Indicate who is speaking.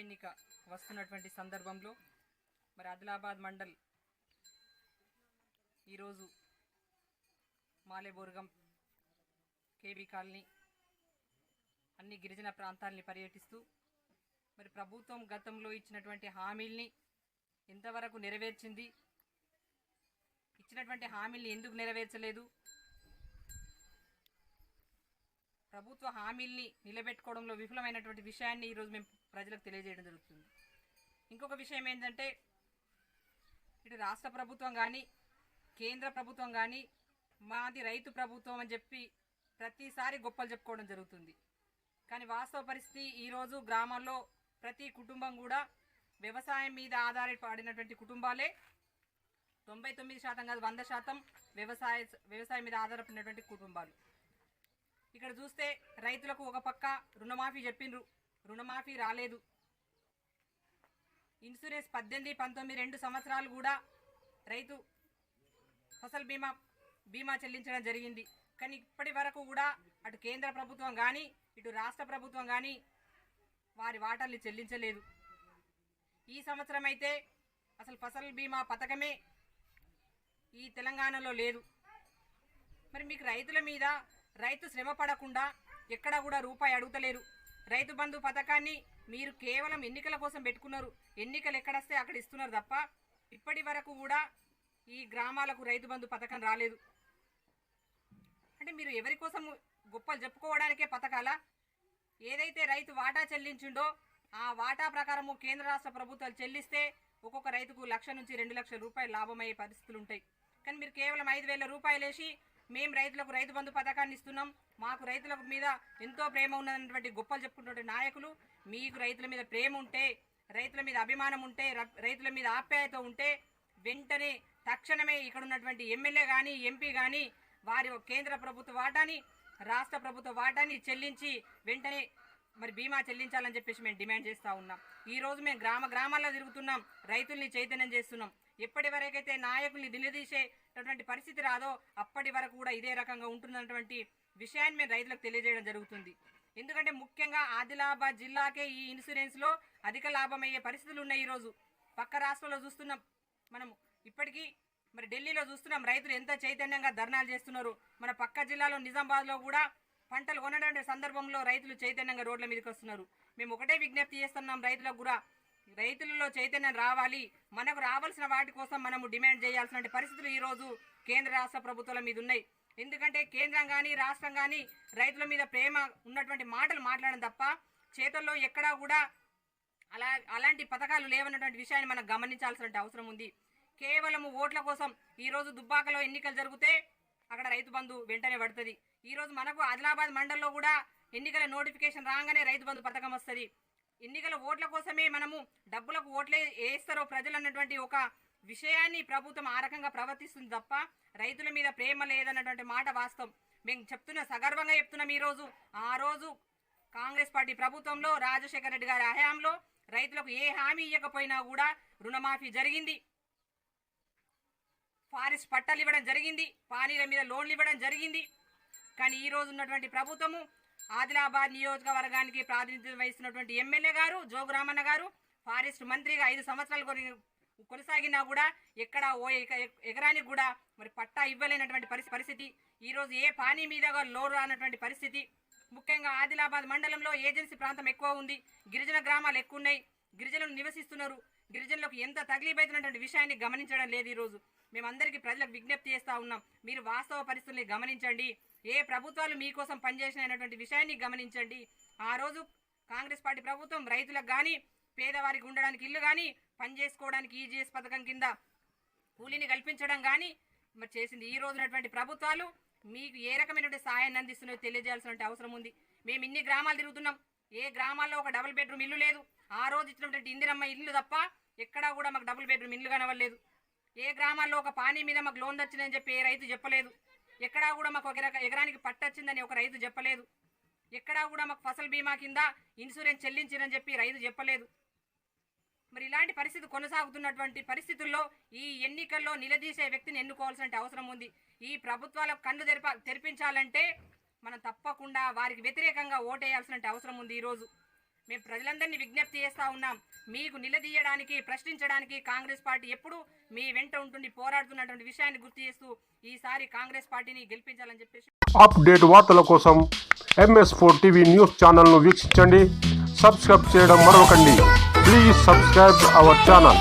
Speaker 1: ఎన్నిక వస్తున్నటువంటి సందర్భంలో మరి ఆదిలాబాద్ మండల్ ఈరోజు మాలేబోర్గం కేబీ కాలనీ అన్ని గిరిజన ప్రాంతాలని పర్యటిస్తూ మరి ప్రభుత్వం గతంలో ఇచ్చినటువంటి హామీల్ని ఎంతవరకు నెరవేర్చింది? ఇచ్చినటువంటి హామీల్ని ఎందుకు నెరవేర్చలేదు? ప్రభుత్వ హామీల్ని నిలబెట్టుకోవడంలో విఫలమైనటువంటి విషయాన్ని ఈరోజు మేము ప్రజలకు తెలియజేయడం జరుగుతుంది. ఇంకొక విషయం ఏంటంటే ఇటు రాష్ట్ర ప్రభుత్వం కానీ కేంద్ర ప్రభుత్వం కానీ మాది రైతు ప్రభుత్వం అని చెప్పి ప్రతిసారి గొప్పలు చెప్పుకోవడం జరుగుతుంది. కానీ వాస్తవ పరిస్థితి ఈరోజు గ్రామాల్లో ప్రతి కుటుంబం కూడా వ్యవసాయం మీద ఆధారపడినటువంటి కుటుంబాలే తొంభై తొమ్మిది శాతం కాదు వంద శాతం వ్యవసాయ వ్యవసాయం మీద ఆధారపడినటువంటి కుటుంబాలు. ఇక్కడ చూస్తే రైతులకు ఒక పక్క రుణమాఫీ చెప్పిండ్రు. రుణమాఫీ రాలేదు. ఇన్సూరెన్స్ పద్దెనిమిది పంతొమ్మిది రెండు సంవత్సరాలు కూడా రైతు ఫసల్ బీమా బీమా చెల్లించడం జరిగింది. కానీ ఇప్పటి వరకు కూడా అటు కేంద్ర ప్రభుత్వం కానీ ఇటు రాష్ట్ర ప్రభుత్వం కానీ వారి వాటాల్ని చెల్లించలేదు. ఈ సంవత్సరం అయితే అసలు ఫసల్ బీమా పథకమే ఈ తెలంగాణలో లేదు. మరి మీకు రైతుల మీద రైతు శ్రమ పడకుండా ఎక్కడా కూడా రూపాయి అడుగుతలేరు. రైతు బంధు పథకాన్ని మీరు కేవలం ఎన్నికల కోసం పెట్టుకున్నారు. ఎన్నికలు ఎక్కడొస్తే అక్కడ ఇస్తున్నారు తప్ప ఇప్పటి వరకు కూడా ఈ గ్రామాలకు రైతు బంధు పథకం రాలేదు. అంటే మీరు ఎవరి కోసం గొప్పలు చెప్పుకోవడానికే పథకాలా? ఏదైతే రైతు వాటా చెల్లించిండో ఆ వాటా ప్రకారము కేంద్ర రాష్ట్ర ప్రభుత్వాలు చెల్లిస్తే ఒక్కొక్క రైతుకు లక్ష నుంచి రెండు లక్షల రూపాయలు లాభమయ్యే పరిస్థితులు ఉంటాయి కానీ మీరు కేవలం ఐదు వేల రూపాయలు వేసి మేము రైతులకు రైతు బంధు పథకాన్ని ఇస్తున్నాం. మాకు రైతుల మీద ఎంతో ప్రేమ ఉన్నటువంటి గొప్పలు చెప్పుకున్నటువంటి నాయకులు మీకు రైతుల మీద ప్రేమ ఉంటే రైతుల మీద అభిమానం ఉంటే రైతుల మీద ఆప్యాయత ఉంటే వెంటనే తక్షణమే ఇక్కడ ఉన్నటువంటి ఎమ్మెల్యే కానీ ఎంపీ కానీ వారి కేంద్ర ప్రభుత్వ వాటాని రాష్ట్ర ప్రభుత్వ వాటాని చెల్లించి వెంటనే మరి బీమా చెల్లించాలని చెప్పేసి మేము డిమాండ్ చేస్తూ ఉన్నాం. ఈరోజు మేము గ్రామ గ్రామాల్లో తిరుగుతున్నాం. రైతుల్ని చైతన్యం చేస్తున్నాం. ఎప్పటి వరకైతే నాయకుల్ని నిలదీసేటటువంటి పరిస్థితి రాదో అప్పటి వరకు కూడా ఇదే రకంగా ఉంటుందన్నటువంటి విషయాన్ని మేము రైతులకు తెలియజేయడం జరుగుతుంది. ఎందుకంటే ముఖ్యంగా ఆదిలాబాద్ జిల్లాకే ఈ ఇన్సూరెన్స్లో అధిక లాభం అయ్యే పరిస్థితులు ఉన్నాయి ఈరోజు. పక్క రాష్ట్రంలో చూస్తున్నాం మనం ఇప్పటికీ మరి ఢిల్లీలో చూస్తున్నాం రైతులు ఎంత చైతన్యంగా ధర్నాలు చేస్తున్నారు. మన పక్క జిల్లాలో నిజామాబాద్లో కూడా పంటలు కొనటువంటి సందర్భంలో రైతులు చైతన్యంగా రోడ్ల మీదకి వస్తున్నారు. మేము ఒకటే విజ్ఞప్తి చేస్తున్నాం రైతులకు కూడా. రైతులలో చైతన్యం రావాలి. మనకు రావాల్సిన వాటి కోసం మనము డిమాండ్ చేయాల్సిన పరిస్థితులు ఈరోజు కేంద్ర రాష్ట్ర ప్రభుత్వాల మీద ఉన్నాయి. ఎందుకంటే కేంద్రం కానీ రాష్ట్రం కానీ రైతుల మీద ప్రేమ ఉన్నటువంటి మాటలు మాట్లాడడం తప్ప చేతుల్లో ఎక్కడా కూడా అలా అలాంటి పథకాలు లేవన్నటువంటి విషయాన్ని మనం గమనించాల్సిన అవసరం ఉంది. కేవలం ఓట్ల కోసం ఈ రోజు దుబ్బాకలో ఎన్నికలు జరిగితే అక్కడ రైతు బంధు వెంటనే పడుతుంది. ఈ రోజు మనకు ఆదిలాబాద్ మండల్లో కూడా ఎన్నికల నోటిఫికేషన్ రాగానే రైతు బంధు పథకం వస్తుంది. ఎన్నికల ఓట్ల కోసమే మనము డబ్బులకు ఓట్లే వేస్తారో ప్రజలు అన్నటువంటి ఒక విషయాన్ని ప్రభుత్వం ఆ రకంగా ప్రవర్తిస్తుంది తప్ప రైతుల మీద ప్రేమ లేదన్నటువంటి మాట వాస్తవం. మేము చెప్తున్న సగర్వంగా చెప్తున్నాం ఈ రోజు ఆ రోజు కాంగ్రెస్ పార్టీ ప్రభుత్వంలో రాజశేఖర రెడ్డి గారి హయాంలో రైతులకు ఏ హామీ ఇవ్వకపోయినా కూడా రుణమాఫీ జరిగింది. ఫారెస్ట్ పట్టాలు ఇవ్వడం జరిగింది. పానీల మీద లోన్లు ఇవ్వడం జరిగింది. కానీ ఈ రోజు ఉన్నటువంటి ప్రభుత్వము ఆదిలాబాద్ నియోజకవర్గానికి ప్రాతినిధ్యం వహిస్తున్నటువంటి ఎమ్మెల్యే గారు జోగురామన్న గారు ఫారెస్ట్ మంత్రిగా ఐదు సంవత్సరాలు కొని- కొనసాగినా కూడా ఎక్కడ ఓ ఎక- ఎకరానికి కూడా మరి పట్టా ఇవ్వలేనటువంటి పరిస్థితి పరిస్థితి. ఈ రోజు ఏ పానీ మీద లోరు రానటువంటి పరిస్థితి. ముఖ్యంగా ఆదిలాబాద్ మండలంలో ఏజెన్సీ ప్రాంతం ఎక్కువ ఉంది. గిరిజన గ్రామాలు ఎక్కువ ఉన్నాయి గిరిజనులు నివసిస్తున్నారు. గిరిజనులకు ఎంత తగిలిపోతున్నటువంటి విషయాన్ని గమనించడం లేదు ఈ రోజు మేమందరికీ ప్రజలకు విజ్ఞప్తి చేస్తా ఉన్నాం. మీరు వాస్తవ పరిస్థితుల్ని గమనించండి. ఏ ప్రభుత్వాలు మీకోసం పనిచేసినటువంటి విషయాన్ని గమనించండి. ఆ రోజు కాంగ్రెస్ పార్టీ ప్రభుత్వం రైతులకు కానీ పేదవారికి ఉండడానికి ఇల్లు కానీ పని చేసుకోవడానికి ఈజీఎస్ పథకం కింద కూలీని కల్పించడం కానీ మరి చేసింది. ఈ రోజునటువంటి ప్రభుత్వాలు మీకు ఏ రకమైనటువంటి సహాయాన్ని అందిస్తున్నాయో తెలియజేయాల్సిన అవసరం ఉంది. మేము ఇన్ని గ్రామాలు తిరుగుతున్నాం. ఏ గ్రామాల్లో ఒక డబుల్ బెడ్రూమ్ ఇల్లు లేదు. ఆ రోజు ఇచ్చినటువంటి ఇందిరమ్మ ఇల్లు తప్ప ఎక్కడా కూడా మాకు డబుల్ బెడ్రూమ్ ఇల్లు కనవలేదు ఏ గ్రామాల్లో ఒక పానీ మీద మాకు లోన్ వచ్చిందని చెప్పి ఏ రైతు చెప్పలేదు. ఎక్కడా కూడా మాకు ఒక ఎకరానికి పట్టొచ్చిందని ఒక రైతు చెప్పలేదు. ఎక్కడా కూడా మాకు ఫసల్ బీమా కింద ఇన్సూరెన్స్ చెల్లించిరని చెప్పి రైతు చెప్పలేదు. మరి ఇలాంటి పరిస్థితి కొనసాగుతున్నటువంటి పరిస్థితుల్లో ఈ ఎన్నికల్లో నిలదీసే వ్యక్తిని ఎన్నుకోవాల్సిన అవసరం ఉంది. ఈ ప్రభుత్వాలకు కళ్ళు తెరప తెరిపించాలంటే మనం తప్పకుండా వారికి వ్యతిరేకంగా ఓటేయాల్సిన అవసరం ఉంది ఈరోజు. మేము ప్రజలందరినీ విజ్ఞప్తి చేస్తూ ఉన్నాం. మీకు నిలదీయడానికి ప్రశ్నించడానికి కాంగ్రెస్ పార్టీ ఎప్పుడు మీ వెంట ఉంటుండి పోరాడుతున్నటువంటి విషయాన్ని గుర్తు చేస్తూ ఈసారి కాంగ్రెస్ పార్టీని గెలిపించాలని చెప్పేసి
Speaker 2: అప్డేట్ వార్తల కోసం ఎంఎస్ ఫోర్ టీవీ న్యూస్ ఛానల్ను వీక్షించండి. సబ్స్క్రైబ్ చేయడం మరొకండి. Please subscribe our channel.